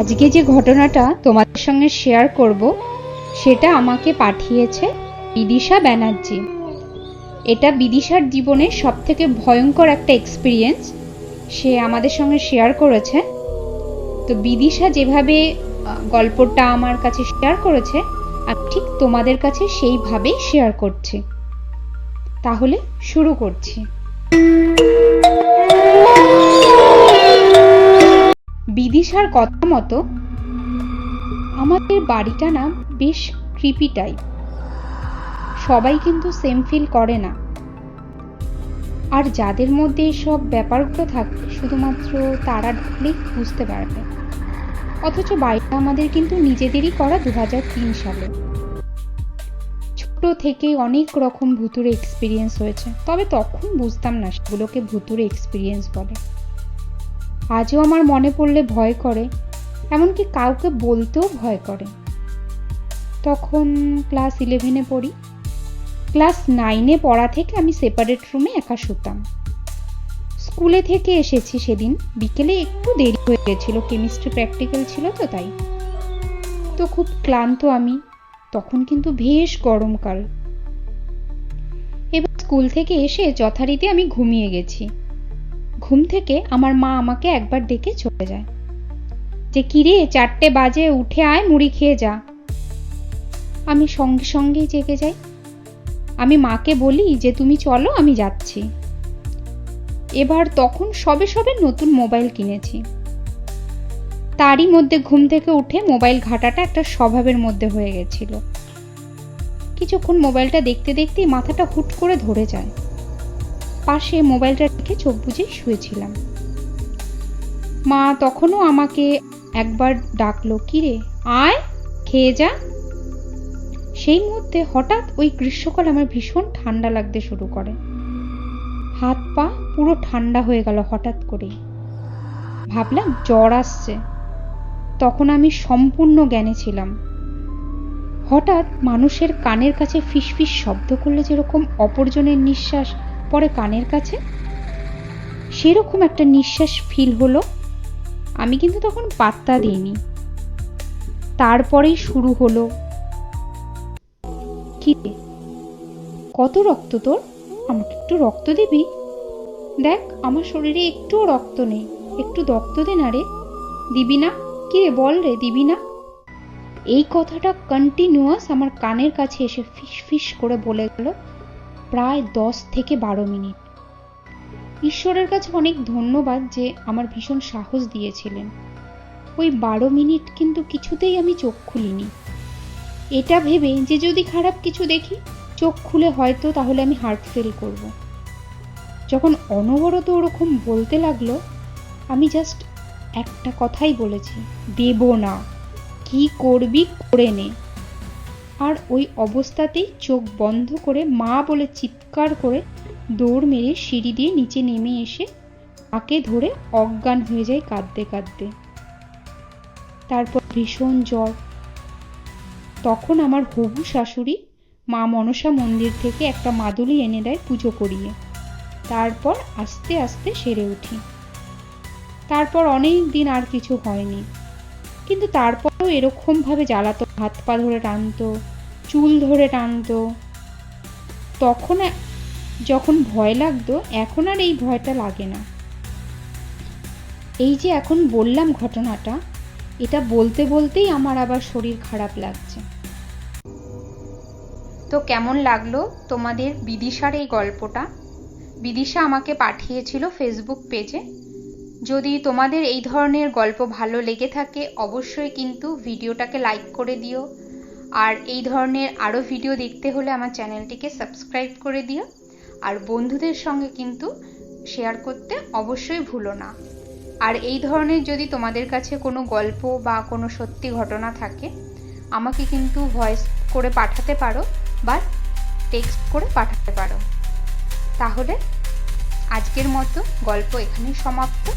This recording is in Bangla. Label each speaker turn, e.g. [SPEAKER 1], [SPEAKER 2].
[SPEAKER 1] আজকে যে ঘটনাটা তোমাদের সঙ্গে শেয়ার করব, সেটা আমাকে পাঠিয়েছে বিদিশা ব্যানার্জি। এটা বিদিশার জীবনের সব থেকে ভয়ঙ্কর একটা এক্সপিরিয়েন্স সে আমাদের সঙ্গে শেয়ার করেছে। তো বিদিশা যেভাবে গল্পটা আমার কাছে শেয়ার করেছে, আমি ঠিক তোমাদের কাছে সেইভাবেই শেয়ার করছি। তাহলে শুরু করছি। বিদিশার কথা মতো, আমাদের বাড়িটা না বেশ ক্রিপি টাইপ সবাই কিন্তু সেম ফিল করে না। আর যাদের মধ্যে সব ব্যাপারগুলো থাকে, শুধুমাত্র তারা ঢুকলেই বুঝতে পারবে। অথচ বাড়িটা আমাদের কিন্তু নিজেদেরই করা দু হাজার তিন সালে। ছোট থেকে অনেক রকম ভুতুরে এক্সপিরিয়েন্স হয়েছে। তবে তখন বুঝতাম না সেগুলোকে ভুতুরে এক্সপিরিয়েন্স বলে। আজও আমার মনে পড়লে ভয় করে, এমনকি কাউকে বলতেও ভয় করে। তখন ক্লাস ইলেভেনে পড়ি। ক্লাস নাইনে পড়া থেকে আমি সেপারেট রুমে একা শুতাম। স্কুলে থেকে এসেছি সেদিন। বিকেলে একটু দেরি হয়ে গেছিল। কেমিস্ট্রি প্র্যাকটিক্যাল ছিল তো তাই। তো খুব ক্লান্ত আমি। তখন কিন্তু বেশ গরমকাল এবার স্কুল থেকে এসে যথারীতি আমি ঘুমিয়ে গেছি। ঘুম থেকে আমার মা আমাকে একবার ডেকে চলে যায়। যে কিরে চারটে বাজে, উঠে আয়, মুড়ি খেয়ে যা। আমি সঙ্গে সঙ্গেই জেগে যাই। আমি মাকে বলি যে, তুমি চলো, আমি যাচ্ছি। এবার তখন সবে সবে নতুন মোবাইল কিনেছি। তারই মধ্যে ঘুম থেকে উঠে মোবাইল ঘাটাটা একটা স্বভাবের মধ্যে হয়ে গেছিল। কিছুক্ষণ মোবাইলটা দেখতে দেখতেই মাথাটা হুট করে ধরে যায়। পাশে মোবাইলটা রেখে চোখ বুজে শুয়েছিলাম। মা তখনও আমাকে একবার ডাকলো কিরে আয়, খেয়ে যা। সেই মুহূর্তে হঠাৎ ওই গ্রীষ্মকাল আমার ভীষণ ঠান্ডা লাগতে শুরু করে। হাত পা পুরো ঠান্ডা হয়ে গেল হঠাৎ করেই। ভাবলাম জ্বর আসছে। তখন আমি সম্পূর্ণ জ্ঞানে ছিলাম। হঠাৎ মানুষের কানের কাছে ফিসফিস শব্দ করলে যেরকম অপরজনের নিঃশ্বাস পরে কানের কাছে? সেরকম একটা নিঃশ্বাস ফিল হলো। আমি কিন্তু তখন পাত্তা দিইনি। তারপরেই শুরু হলো। কি কত রক্ত তোর? আমাকে একটু রক্ত দিবি? দেখ, আমার শরীরে একটুও রক্ত নেই। একটু রক্ত দে না রে। দিবি না? কি রে, বল রে, দিবি না? এই কথাটা কন্টিনিউয়াস আমার কানের কাছে এসে ফিস ফিস করে বলে গেল। প্রায় দশ থেকে বারো মিনিট। ঈশ্বরের কাছে অনেক ধন্যবাদ যে আমার ভীষণ সাহস দিয়েছিলেন। ওই বারো মিনিট কিন্তু কিছুতেই আমি চোখ খুলিনি। এটা ভেবে যে যদি খারাপ কিছু দেখি, চোখ খুলে হয়তো তাহলে আমি হার্ট ফেল করব। যখন অনবরত ওরকম বলতে লাগল, আমি জাস্ট একটা কথাই বলেছি, দেব না। কি করবি, করে নে। আর ওই অবস্থাতেই চোখ বন্ধ করে মা বলে চিৎকার করে দৌড় মেরে সিঁড়ি দিয়ে নিচে নেমে এসে মাকে ধরে অজ্ঞান হয়ে যায় কাঁদতে কাঁদতে। তারপর ভীষণ জ্বর। তখন আমার হবু শাশুড়ি মা মনসা মন্দির থেকে একটা মাদুলি এনে দেয় পুজো করিয়ে। তারপর আস্তে আস্তে সেরে উঠি। তারপর অনেক দিন আর কিছু হয়নি। কিন্তু তারপরেও এরকমভাবে জ্বালাতো, হাত পা ধরে টানতো, চুল ধরে টানতো। তখন যখন ভয় লাগতো, এখন আর এই ভয়টা লাগে না। এই যে এখন বললাম ঘটনাটা, এটা বলতে বলতেই আমার আবার শরীর খারাপ লাগছে। তো কেমন লাগল তোমাদের বিদিশার এই গল্পটা? বিদিশা আমাকে পাঠিয়েছিল ফেসবুক পেজে যদি তোমাদের এই ধরনের গল্প ভালো লেগে থাকে, অবশ্যই কিন্তু ভিডিওটাকে লাইক করে দিও। আর এই ধরনের আরও ভিডিও দেখতে হলে আমার চ্যানেলটিকে সাবস্ক্রাইব করে দিও। আর বন্ধুদের সঙ্গে কিন্তু শেয়ার করতে অবশ্যই ভুলো না। আর এই ধরনের যদি তোমাদের কাছে কোনো গল্প বা কোনো সত্যি ঘটনা থাকে, আমাকে কিন্তু ভয়েস করে পাঠাতে পারো বা টেক্সট করে পাঠাতে পারো। তাহলে আজকের মতো গল্প এখানেই সমাপ্ত।